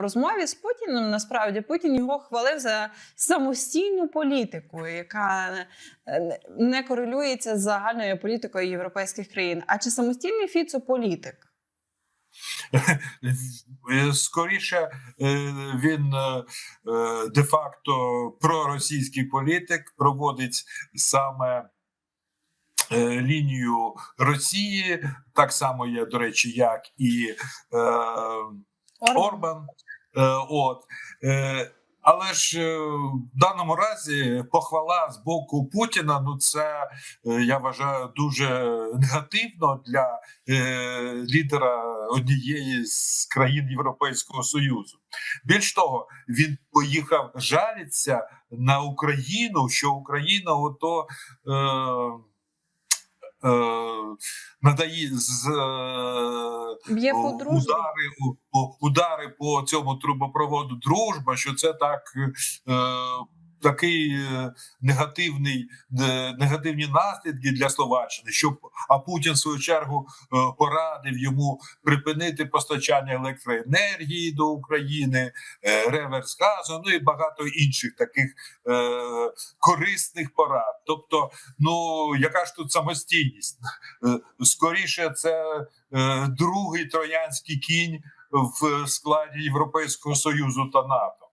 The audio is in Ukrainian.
розмові з Путіним насправді Путін його хвалив за самостійну політику, яка е, не корелюється з загальною політикою європейських країн. А чи самостійний Фіцо політик? Е, Скоріше е, він де-факто проросійський політик проводить саме лінію Росії, так само є, до речі, як і е, Орбан. Е, От. Е, Але ж е, в даному разі похвала з боку Путіна. Ну це е, я вважаю дуже негативно для е, лідера однієї з країн Європейського союзу. Більш того, він поїхав жалітися на Україну, що Україна ото. Е, Е, надає з е, Б'є по удари, удари по цьому трубопроводу дружба, що це так. Е, Такий е, негативний е, негативні наслідки для Словаччини, щоб а Путін в свою чергу е, порадив йому припинити постачання електроенергії до України, реверс газу, ну і багато інших таких корисних порад. Тобто, ну яка ж тут самостійність? Скоріше, це другий троянський кінь в складі Європейського союзу та НАТО.